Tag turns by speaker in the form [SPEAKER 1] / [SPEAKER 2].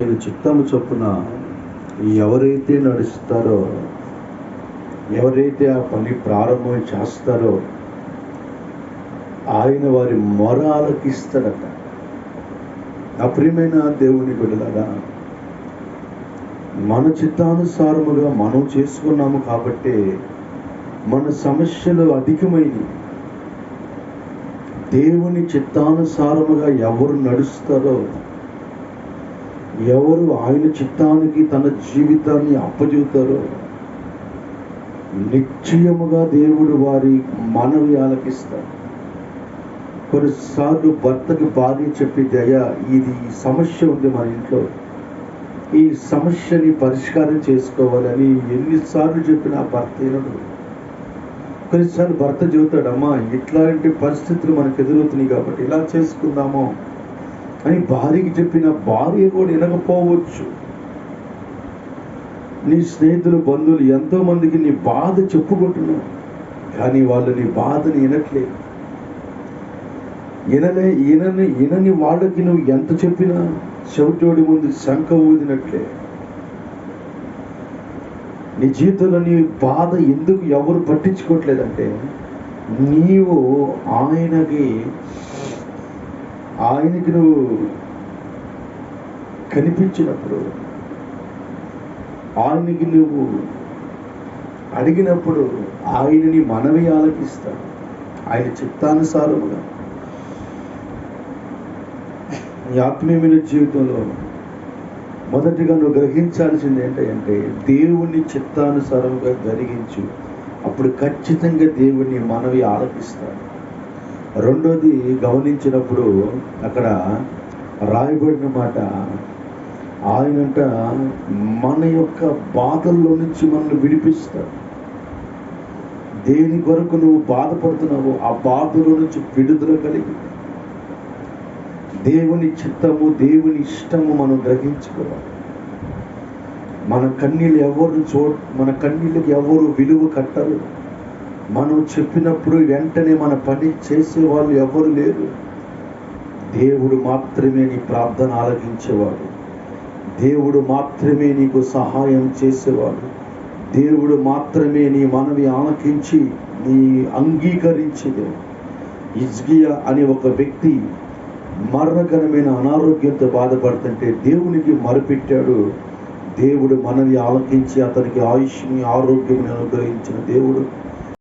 [SPEAKER 1] నేను చిత్తము చొప్పున ఎవరైతే నడుస్తారో ఎవరైతే ఆ పని ప్రారంభం చేస్తారో ఆయన వారి మొర ఆలకిస్తాడట నా ప్రియమైన దేవుని బిడ్డలారా మన చిత్తానుసారముగా మనం చేసుకున్నాము కాబట్టి మన సమస్యలు అధికమైనవి. దేవుని చిత్తానుసారముగా ఎవరు నడుస్తారో ఎవరు ఆయన చిత్తానికి తన జీవితాన్ని అప్పచెబుతారో నిశ్చయముగా దేవుడు వారి మనవి ఆలకిస్తాడు. కొన్నిసార్లు భర్తకి భార్య చెప్పి దయ ఇది సమస్య ఉంది మన ఇంట్లో. ఈ సమస్యని పరిష్కారం చేసుకోవాలని ఎన్నిసార్లు చెప్పినా భర్త వినడు. కొన్నిసార్లు భర్త చెబుతాడమ్మా ఇట్లాంటి పరిస్థితులు మనకు ఎదురవుతున్నాయి కాబట్టి ఇలా చేసుకుందామో. అని భార్యకి చెప్పిన భార్య కూడా వినకపోవచ్చు నీ స్నేహితులు బంధువులు ఎంతో మందికి నీ బాధ చెప్పుకుంటున్నావు కానీ వాళ్ళు నీ బాధని వినట్లేదు. ఇనలే ఇనని వినని వాళ్ళకి నువ్వు ఎంత చెప్పినా చెవిటోడి ముందు శంఖ ఊదినట్లే. నీ జీవితంలో నీ బాధ ఎందుకు ఎవరు పట్టించుకోవట్లేదంటే నీవు ఆయనకి ఆయనకి నువ్వు కనిపించినప్పుడు ఆయనకి నువ్వు అడిగినప్పుడు ఆయనని మనవి ఆలకిస్తాడు ఆయన చిత్తానుసారముగా. నీ ఆత్మీయమైన జీవితంలో మొదటిగా నువ్వు గ్రహించాల్సింది ఏంటంటే దేవుని చిత్తానుసారముగా జరిగించు. అప్పుడు ఖచ్చితంగా దేవుని మనవి ఆలపిస్తాడు రెండోది గమనించినప్పుడు అక్కడ రాయబడిన మాట ఆయనంట మన యొక్క బాధల్లో నుంచి మనల్ని విడిపిస్తాడు. దేని కొరకు నువ్వు బాధపడుతున్నావు ఆ బాధలో నుంచి విడుదల కలిగి దేవుని చిత్తము దేవుని ఇష్టము మనం గ్రహించుకోవాలి. మన కన్నీళ్ళు ఎవరు చూ మన కన్నీళ్ళకి ఎవరు విలువ కట్టరు. మనం చెప్పినప్పుడు వెంటనే మన పని చేసేవాళ్ళు ఎవరు లేరు. దేవుడు మాత్రమే నీ ప్రార్థన ఆలకించేవాడు. దేవుడు మాత్రమే నీకు సహాయం చేసేవాడు. దేవుడు మాత్రమే నీ మనవి ఆలకించి నీ అంగీకరించేది. ఇజ్గియా అనే ఒక వ్యక్తి మరణకరమైన అనారోగ్యంతో బాధపడుతుంటే దేవునికి మరపెట్టాడు. దేవుడు మనవి ఆలకించి అతనికి ఆయుష్ని ఆరోగ్యం అనుగ్రహించిన దేవుడు.